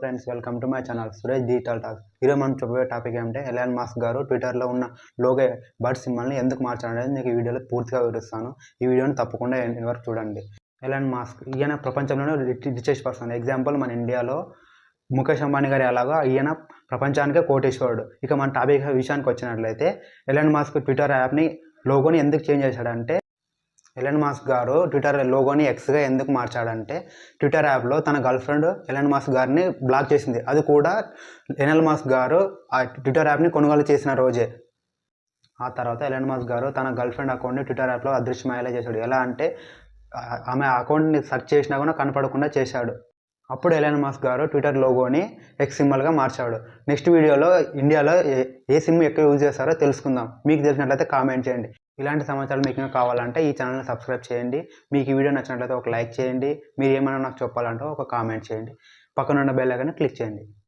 Friends welcome to my channel Suresh digital talk ఈరోజు మనం చెప్పే టాపిక్ ఏమంటే ఎలాన్ మాస్క్ గారు ట్విట్టర్లో ఉన్న లోగే బర్డ్ సింబల్ని ఎందుకు మార్చాలనేది మీకు ఈ వీడియోలో పూర్తిగా వివరిస్తాను. ఈ వీడియోని తప్పకుండా ఎండ్ వరకు చూడండి. ఎలాన్ మాస్క్ ఈయన ప్రపంచంలోనే రిచెస్ట్ పర్సన్ ఎగ్జాంపుల్ మన ఇండియాలో ముఖేష్ అంబానీ గారి అలాగా ఈయన ప్రపంచానికే కోటేశ్వరుడు. ఇక మన టాపిక్ విషయానికి వచ్చినట్లయితే ఎలాన్ మాస్క్ ట్విట్టర్ యాప్ని లోగోని ఎందుకు చేంజ్ చేశాడంటే ఎలన్ మాస్క్ గారు ట్విట్టర్ లోగోని ఎక్స్గా ఎందుకు మార్చాడంటే ట్విట్టర్ యాప్లో తన గర్ల్ ఫ్రెండ్ ఎలన్ మాస్క్ గారిని బ్లాక్ చేసింది. అది కూడా ఎలన్ మాస్క్ గారు ఆ ట్విట్టర్ యాప్ని కొనుగోలు చేసిన రోజే. ఆ తర్వాత ఎలన్ మాస్క్ గారు తన గర్ల్ ఫ్రెండ్ అకౌంట్ని ట్విట్టర్ యాప్లో అదృశ్యమయ్యేలా చేశాడు. ఎలా అంటే ఆమె అకౌంట్ని సెర్చ్ చేసినా కూడా కనపడకుండా చేశాడు. అప్పుడు ఎలన్ మాస్క్ గారు ట్విట్టర్ లోగోని ఎక్స్ సింబల్గా మార్చాడు. నెక్స్ట్ వీడియోలో ఇండియాలో ఏ ఏ సిమ్ ఎక్కువ యూజ్ చేస్తారో తెలుసుకుందాం. మీకు తెలిసినట్లయితే కామెంట్ చేయండి. ఇలాంటి సమాచారం మీకు ఇంకా కావాలంటే ఈ ఛానల్ని సబ్స్క్రైబ్ చేయండి. మీకు ఈ వీడియో నచ్చినట్లయితే ఒక లైక్ చేయండి. మీరు ఏమైనా నాకు చెప్పాలంటే ఒక కామెంట్ చేయండి. పక్కన ఉన్న బెల్ ఐకాన్ని క్లిక్ చేయండి.